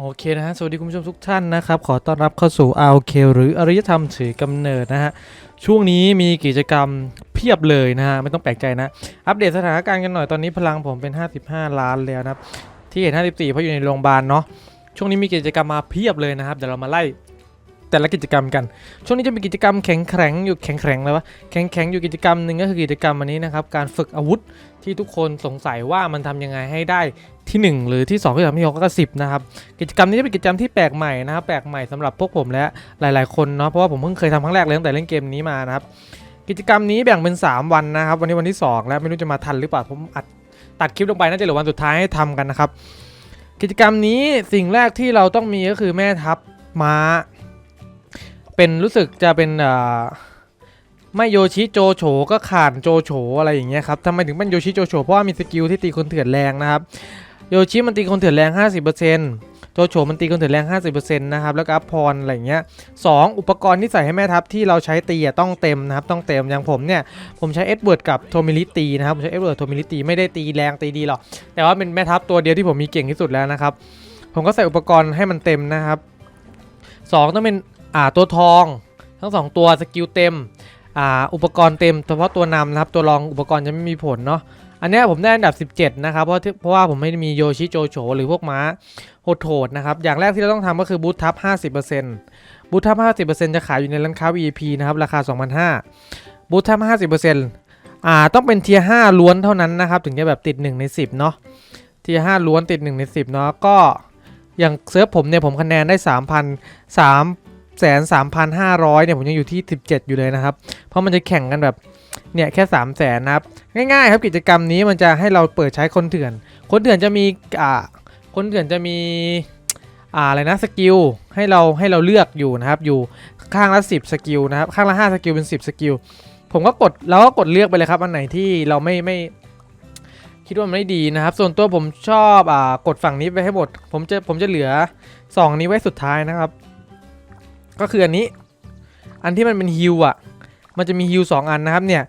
โอเคนะฮะ สวัสดีคุณผู้ชมทุกท่านนะครับ ขอต้อนรับเข้าสู่ RK หรืออารยธรรมถือกำเนิดนะฮะ ช่วงนี้มีกิจกรรมเพียบเลยนะฮะ ไม่ต้องแปลกใจนะ อัปเดตสถานการณ์กันหน่อย ตอนนี้พลังผมเป็น 55 ล้านแล้วนะครับ ที่เห็น 54 เพราะอยู่ในโรงพยาบาลเนาะ ช่วงนี้มีกิจกรรมมาเพียบเลยนะครับ เดี๋ยวเรามาไล่ แต่ละกิจกรรมกัน ช่วงนี้จะมีกิจกรรมแข็งแข็งอยู่แข็งแข็งเลยวะแข็งแข็งอยู่กิจกรรมหนึ่งก็คือกิจกรรมอันนี้นะครับการฝึกอาวุธที่ทุกคนสงสัยว่ามันทำยังไงให้ได้ที่ 1 หรือที่ 2 ที่3ที่6ก็10นะครับกิจกรรมนี้จะเป็นกิจกรรมที่แปลกใหม่นะครับแปลกใหม่สำหรับพวกผมและหลาย ๆ คนเนาะเพราะว่าผมเพิ่งเคยทำครั้งแรกเลยตั้งแต่เล่นเกมนี้มานะครับกิจกรรมนี้แบ่งเป็น 3 วันนะครับ วันนี้วันที่ 2 แล้วไม่รู้จะมาทันหรือเปล่าผมอัดตัดคลิปลงไปน่าจะเหลือวันสุดท้ายให้ทำกันนะครับ กิจกรรมนี้สิ่งแรกที่เราต้องมีก็คือแม่ทัพม้า เป็นรู้สึกจะเป็นอ่าไม่โยชิโจโฉก็ขานโจโฉอะไรอย่างเงี้ยครับทำไมถึงเป็นโยชิโจโฉเพราะว่ามีสกิลที่ตีคนเถื่อนแรงนะครับโยชิมันตีคนเถื่อนแรง 50%โจโฉมันตีคนเถื่อนแรง 50%นะครับ แล้วก็อัพพรอะไรเงี้ยสองอุปกรณ์ที่ใส่ให้แม่ทัพที่เราใช้ตีต้องเต็มนะครับ ต้องเต็ม อย่างผมเนี่ย ผมใช้เอ็ดเวิร์ดกับโทมิลิตีนะครับ ผมใช้เอ็ดเวิร์ดโทมิลิตีไม่ได้ตีแรงตีดีหรอก แต่ว่าเป็นแม่ทัพตัวเดียวที่ผมมีเก่งที่สุดแล้วนะครับ ผมก็ใส่อุปกรณ์ให้มันเต็มนะครับสองต้องเป็น อ่าตัวทองทั้งสองตัวสกิลเต็มอ่าอุปกรณ์เต็มเฉพาะตัวนำนะครับตัวรองอุปกรณ์จะไม่มีผลเนาะอันนี้ผมได้อันดับ 17 นะครับ เพราะที่เพราะว่าผมไม่มีโยชิโจโฉหรือพวกม้าโหดๆนะครับ อย่างแรกที่เราต้องทำก็คือบูททับ 50%บูททับ 50%จะขายอยู่ในร้านค้า VIP นะครับ ราคา 2,500บูททับ 50%อ่าต้องเป็นเทียร์5ล้วนเท่านั้นนะครับ ถึงจะแบบติด 1 ใน 10 เนาะเทียร์5ล้วนติด 1 ใน 10 เนาะก็อย่างเซิร์ฟผมเนี่ยผมคะแนนได้ 3,000 3 แสน3,500เนี่ยผมยังอยู่ที่ 17 อยู่เลยนะครับ เพราะมันจะแข่งกันแบบเนี่ยแค่ 3 0 0แสนนะครับ ง่ายๆครับกิจกรรมนี้มันจะให้เราเปิดใช้คนเถื่อน คนเถื่อนจะมีอ่าคนเถื่อนจะมีอ่าอะไรนะสกิลให้เราให้เราเลือกอยู่นะครับ อยู่ข้างละ 10 สกิลนะครับ ข้างละ 5 สกิลเป็น 10 สกิล ผมก็กดเราก็กดเลือกไปเลยครับ อันไหนที่เราไม่ไม่คิดว่ามันไม่ดีนะครับ ส่วนตัวผมชอบอ่ากดฝั่งนี้ไปให้หมด ผมจะผมจะเหลือ 2 นี้ไว้สุดท้ายนะครับ ก็คืออันนี้ อันที่มันเป็นฮิวอะ มันจะมีฮิวสองอันนะครับเนี่ย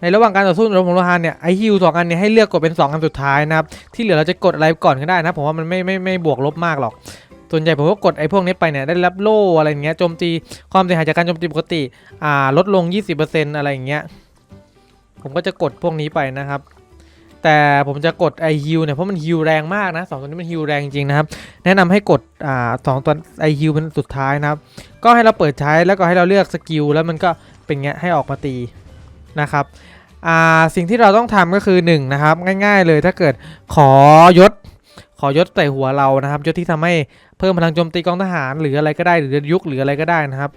ในระหว่างการต่อสู้ระหว่างโลหะเนี่ยไอฮิวสองอันเนี่ยให้เลือกกดเป็น2อันสุดท้ายนะครับ ที่เหลือเราจะกดอะไรก่อนก็ได้นะผมว่ามันไม่ไม่ไม่บวกลบมากหรอก ส่วนใหญ่ผมก็กดไอพวกนี้ไปเนี่ยได้รับโล่อะไรเงี้ยโจมตีความเสียหายจากการโจมตีปกติอ่าลดลง 20%อะไรอย่างเงี้ย ผมก็จะกดพวกนี้ไปนะครับแต่ผมจะกดไอฮิวเนี่ยเพราะมันฮิวแรงมากนะสองตัวนี้มันฮิวแรงจริงนะครับ แนะนำให้กดอ่าสองตัวไอฮิวเป็นสุดท้ายนะครับ ก็ให้เราเปิดใช้แล้วก็ให้เราเลือกสกิลแล้วมันก็เป็นเงี้ยให้ออกมาตีนะครับอ่าสิ่งที่เราต้องทำก็คือ1นงนะครับง่าย ๆ เลยถ้าเกิดขอยศ ขอยศใส่หัวเรานะครับยศที่ทำให้เพิ่มพลังโจมตีกองทหารหรืออะไรก็ได้หรือยุคหรืออะไรก็ได้นะครับ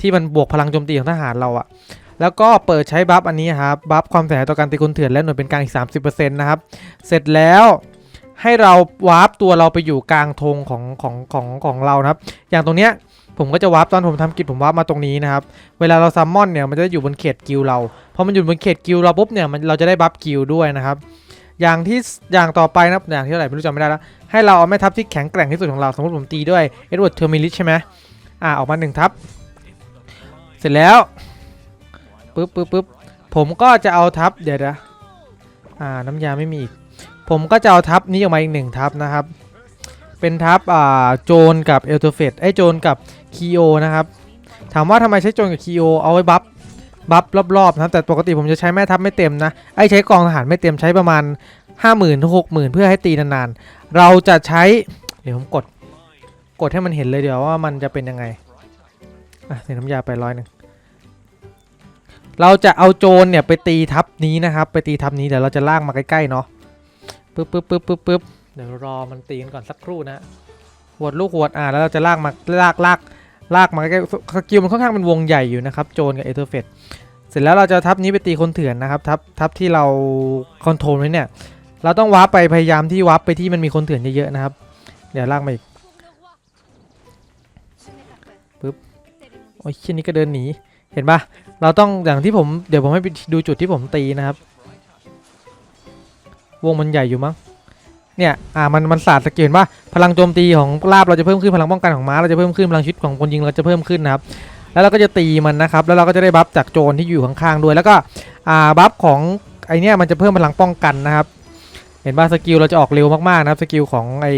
ที่มันบวกพลังโจมตีของทหารเราอะแล้วก็เปิดใช้บัฟอันนี้ครับบัฟความเสียหายต่อการตีคนเถื่อนและหน่วยเป็นกลางอีก 30%นะครับเสร็จแล้วให้เราวาร์ปตัวเราไปอยู่กลางธงของของของของเรานะครับ อย่างตรงเนี้ย ผมก็จะวาร์ปตอนผมทำกิจผมวาร์ปมาตรงนี้นะครับ เวลาเราซัมมอนเนี่ยมันจะอยู่บนเขตกิลเรา พอมันอยู่บนเขตกิลเราปุ๊บเนี่ยมันเราจะได้บัฟกิลด้วยนะครับ อย่างที่อย่างต่อไปนะครับอย่างที่เท่าไหร่ไม่รู้จำไม่ได้แล้ว ให้เราเอาแม่ทัพที่แข็งแกร่งที่สุดของเรา สมมติผมตีด้วยเอ็ดเวิร์ดเทอร์มิลิชใช่ไหมอ่าออกมาหนึ่งทัพ เสร็จแล้วปึ๊บปึ๊บปึ๊บผมก็จะเอาทัพเดี๋ยวนะอ่าน้ำยาไม่มีอีก ผมก็จะเอาทัพนี้ออกมาอีกหนึ่งทัพนะครับ เป็นทัพอ่าโจนกับเอลโทเฟตไอโจนกับคีโอนะครับ ถามว่าทำไมใช้โจนกับคีโอเอาไว้บัฟบัฟรอบๆนะครับแต่ปกติผมจะใช้แม่ทัพไม่เต็มนะไอใช้กองทหารไม่เต็มใช้ประมาณห้าหมื่นถึงหกหมื่นเพื่อให้ตีนานๆ เราจะใช้เดี๋ยวผมกดกดให้มันเห็นเลยเดี๋ยวว่ามันจะเป็นยังไงอะใส่น้ำยาไปร้อยหนึ่งเราจะเอาโจรเนี่ยไปตีทับนี้นะครับ ไปตีทับนี้เดี๋ยวเราจะลากมาใกล้ๆเนาะปึ๊บปึ๊บปึ๊บปึ๊บปึ๊บ เดี๋ยวรอมันตีกันก่อนสักครู่นะหวดลูกหวดอ่าแล้วเราจะลากมาลากลากลากมาใกล้สกิลมันค่อนข้างเป็นวงใหญ่อยู่นะครับโจรกับเอเทอร์เฟตเสร็จแล้วเราจะทับนี้ไปตีคนเถื่อนนะครับทับทับที่เราคอนโทรลไว้เนี่ยเราต้องวาร์ปไปพยายามที่วาร์ปไปที่มันมีคนเถื่อนเยอะๆนะครับ เดี๋ยวลากมาอีกปึ๊บโอ้ยเช่นนี้ก็เดินหนีเห็นปะเราต้องอย่างที่ผมเดี๋ยวผมให้ไปดูจุดที่ผมตีนะครับ วงมันใหญ่อยู่มั้ง เนี่ยอ่ามันมันสาดสกิลเห็นปะพลังโจมตีของลาบเราจะเพิ่มขึ้นพลังป้องกันของม้าเราจะเพิ่มขึ้นพลังชีวิตของคนยิงเราจะเพิ่มขึ้นนะครับแล้วเราก็จะตีมันนะครับแล้วเราก็จะได้บัฟจากโจรที่อยู่ข้างๆด้วยแล้วก็อ่าบัฟของไอเนี่ยมันจะเพิ่มพลังป้องกันนะครับ เห็นป่ะสกิลเราจะออกเร็วมากๆนะครับสกิลของไอ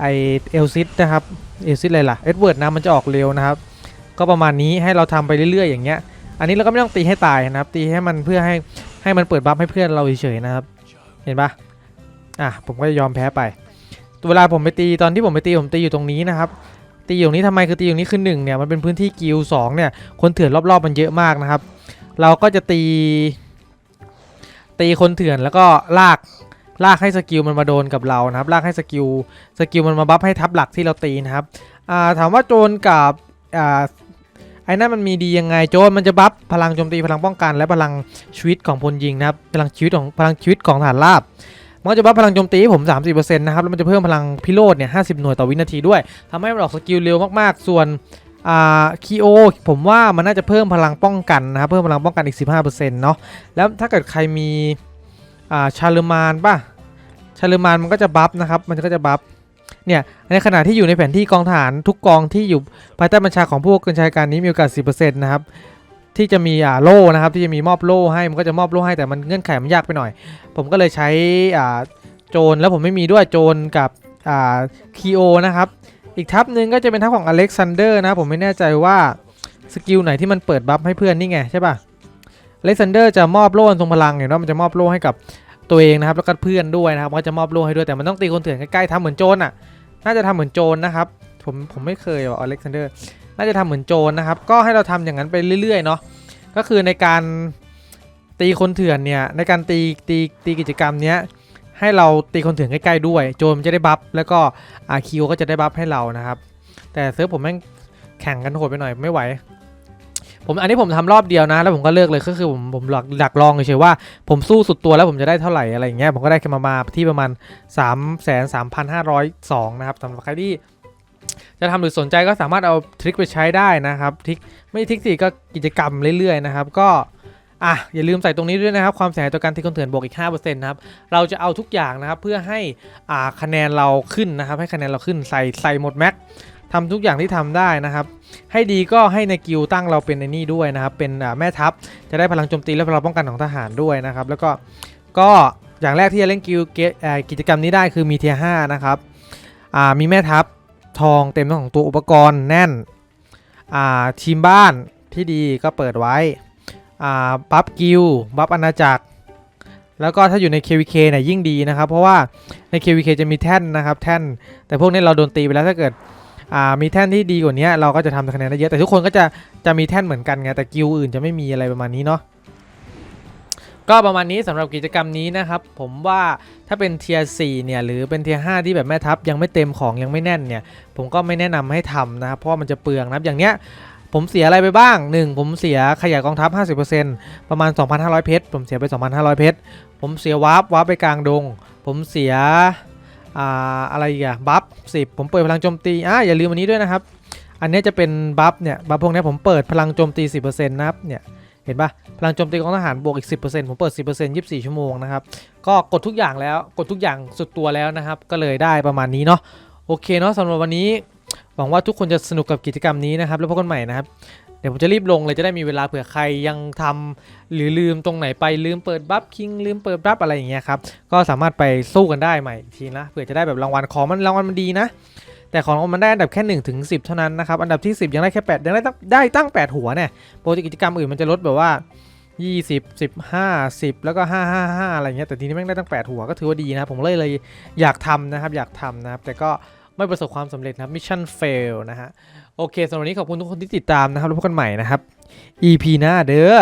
ไอเอลซิดนะครับเอลซิดอะไรล่ะเอ็ดเวิร์ดนะมันจะออกเร็วนะครับก็ประมาณนี้ให้เราทำไปเรื่อยๆอย่างเงี้ย อันนี้เราก็ไม่ต้องตีให้ตายนะครับ ตีให้มันเพื่อให้ให้มันเปิดบัฟให้เพื่อนเราเฉยๆนะครับ เห็นปะ อะผมก็จะยอมแพ้ไปเวลาผมไปตีตอนที่ผมไปตีผมตีอยู่ตรงนี้นะครับตีอยู่ตรงนี้ทำไมคือตีอยู่นี้คือหนึ่งเนี่ยมันเป็นพื้นที่กิลสองเนี่ยคนเถื่อนรอบๆมันเยอะมากนะครับ เราก็จะตี ตีคนเถื่อนแล้วก็ลากลากให้สกิลมันมาโดนกับเรานะครับ ลากให้สกิลสกิลมันมาบัฟให้ทับหลักที่เราตีนะครับอ่าถามว่าโจรกับอ่าไอ้นั่นมันมีดียังไงโจรมันจะบัฟพลังโจมตีพลังป้องกัน และพลังชีวิตของพลยิงนะครับพลังชีวิตของพลังชีวิตของฐานราบ มันจะบัฟพลังโจมตีผม 30%นะครับ แล้วมันจะเพิ่มพลังพิโรธเนี่ย 50 หน่วยต่อวินาทีด้วยทำให้มันออกสกิลเร็วมากๆ ส่วนอ่าคีโอผมว่ามันน่าจะเพิ่มพลังป้องกันนะครับ เพิ่มพลังป้องกันอีก 15%เนาะ แล้วถ้าเกิดใครมีอ่าชาเลมานป่ะ ชาเลมานมันก็จะบัฟนะครับ มันก็จะบัฟเนี่ยในขณะที่อยู่ในแผนที่กองทหารทุกกองที่อยู่ภายใต้บัญชาของผู้บัญชาการนี้มีโอกาส 10%นะครับ ที่จะมีอ่าโล่นะครับที่จะมีมอบโล่ให้มันก็จะมอบโล่ให้แต่มันเงื่อนไขมันยากไปหน่อย ผมก็เลยใช้อ่าโจรแล้วผมไม่มีด้วยโจรกับอ่าคีโอนะครับอีกทับหนึ่งก็จะเป็นทับของอเล็กซานเดอร์นะผมไม่แน่ใจว่าสกิลไหนที่มันเปิดบัฟให้เพื่อนนี่ไงใช่ป่ะอเล็กซานเดอร์จะมอบโล่ทรงพลังเห็นว่ามันจะมอบโล่ให้กับตัวเองนะครับแล้วก็เพื่อนด้วยนะครับก็จะมอบโล่ให้ด้วยแต่มันต้องตีคนเถื่อนใกล้ๆทำเหมือนโจรอะน่าจะทำเหมือนโจรนะครับผมผมไม่เคยว่าอเล็กซานเดอร์ น่าจะทำเหมือนโจรนะครับ ก็ให้เราทำอย่างนั้นไปเรื่อยๆเนาะก็คือในการตีคนเถื่อนเนี่ยในการตีตีตีกิจกรรมเนี้ยให้เราตีคนเถื่อนใกล้ๆด้วย โจมนจะได้บัฟแล้วก็อาคิวก็จะได้บัฟให้เรานะครับ แต่เซิร์ฟผมแม่งแข่งกันโหดไปหน่อยไม่ไหว ผมอันนี้ผมทำรอบเดียวนะ แล้วผมก็เลิกเลยก็คือผมผมหลักหลักลองเฉยๆว่าผมสู้สุดตัวแล้วผมจะได้เท่าไหร่อะไรอย่างเงี้ยผมก็ได้แค่มามาที่ประมาณ 3 3 5 0 2นะครับสำหรับใครที่ จะทำหรือสนใจก็สามารถเอาทริคไปใช้ได้นะครับทริคไม่ทริคสิก็กิจกรรมเรื่อยๆนะครับก็อะอย่าลืมใส่ตรงนี้ด้วยนะครับ ความเสียหายต่อการตีคนเถื่อนบวกอีก5%นะครับเราจะเอาทุกอย่างนะครับเพื่อให้อ่าคะแนนเราขึ้นนะครับให้คะแนนเราขึ้นใส่ใส่หมดแม็กทำทุกอย่างที่ทำได้นะครับ ให้ดีก็ให้ในกิลตั้งเราเป็นในนี่ด้วยนะครับ เป็นอ่าแม่ทัพจะได้พลังโจมตีและพลังป้องกันของทหารด้วยนะครับ แล้วก็ก็อย่างแรกที่จะเล่นกิลกิจกรรมนี้ได้คือมีเทียห้านะครับอ่ามีแม่ทัพ ทองเต็มทั้งของตัวอุปกรณ์แน่นอ่าทีมบ้านที่ดีก็เปิดไว้อ่าบัฟกิลบัฟอาณาจักร แล้วก็ถ้าอยู่ใน KVK เนี่ยยิ่งดีนะครับ เพราะว่าใน KVK จะมีแท่นนะครับแท่น แต่พวกนี้เราโดนตีไปแล้วถ้าเกิดมีแท่นที่ดีกว่านี้เราก็จะทำคะแนนได้เยอะแต่ทุกคนก็จะจะมีแท่นเหมือนกันไงแต่กิลอื่นจะไม่มีอะไรประมาณนี้เนาะ ก็ประมาณนี้สำหรับกิจกรรมนี้นะครับ ผมว่าถ้าเป็นเทียร์4เนี่ยหรือเป็นเทียร์5ที่แบบแม่ทัพยังไม่เต็มของยังไม่แน่นเนี่ย ผมก็ไม่แนะนำให้ทำนะครับเพราะมันจะเปลืองนะครับอย่างเนี้ยผมเสียอะไรไปบ้าง 1 ผมเสียขยายกองทัพ 50%ประมาณ 2,500 เพชร ผมเสียไป 2,500 เพชร ผมเสียวาร์ปวาร์ปไปกลางดง ผมเสียอ่าอะไรอีกอะบัฟ10ผมเปิดพลังโจมตีอ่าอย่าลืมอันนี้ด้วยนะครับ อันนี้จะเป็นบัฟเนี่ย บัฟพวกนี้ผมเปิดพลังโจมตี 10%นะครับ เนี่ย เห็นปะพลังโจมตีของทหารบวกอีก 10%ผมเปิด 10% 24 ชั่วโมงนะครับ ก็กดทุกอย่างแล้วกดทุกอย่างสุดตัวแล้วนะครับ ก็เลยได้ประมาณนี้เนาะโอเคเนาะสำหรับวันนี้ หวังว่าทุกคนจะสนุกกับกิจกรรมนี้นะครับ แล้วพบกันใหม่นะครับเดี๋ยวผมจะรีบลงเลยจะได้มีเวลาเผื่อใครยังทำหรือลืมตรงไหนไปลืมเปิดบัฟคิงลืมเปิดบัฟอะไรอย่างเงี้ยครับก็สามารถไปสู้กันได้ใหม่ทีนะเผื่อจะได้แบบรางวัลของมันรางวัลมันดีนะ แต่ของมันได้อันดับแค่1นถึงสิเท่านั้นนะครับ อันดับที่ 10 ยังได้แค่8ยังได้ตั้งได้ตั้ง 8 หัวเนี่ยโปรเจกต์กิจกรรมอื่นมันจะลดแบบว่า 20 15 10 แล้วก็ 5 5 5 อะไรเงี้ยแต่ทีนี้แม่งได้ตั้ง 8 หัวก็ถือว่าดีนะผมเลยเลยอยากทำนะครับอยากทำนะครับแต่ก็ไม่ประสบความสำเร็จนะมิชชั่นเฟลนะฮะโอเคสำหรับนี้ขอบคุณทุกคนที่ติดตามนะครับแล้วพบกันใหม่นะครับ EP หน้าเด้อ